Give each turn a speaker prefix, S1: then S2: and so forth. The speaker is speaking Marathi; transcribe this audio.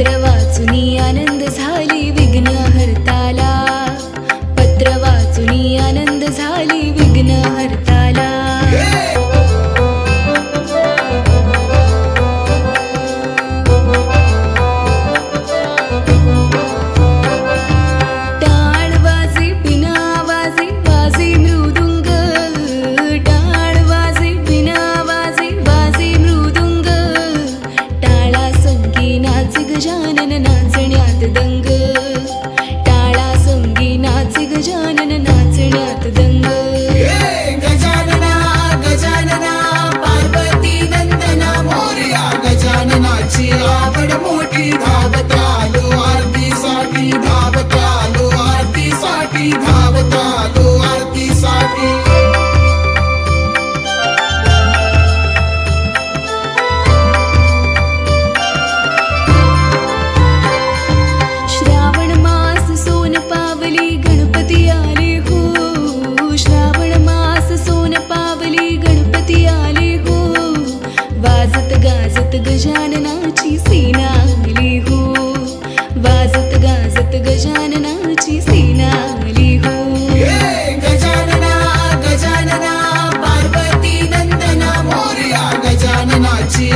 S1: चित्र वाचून आनंद झाली ज्ञाननाची आवड मोठी धावत आलो आरतीसाठी धावत आलो आरतीसाठी
S2: धाव गजाननाची सेना आली हो. वाजत गाजत गजाननाची सेना आली हो.
S1: गजानना गजानना पार्वती नंदना मोर्या गजाननाची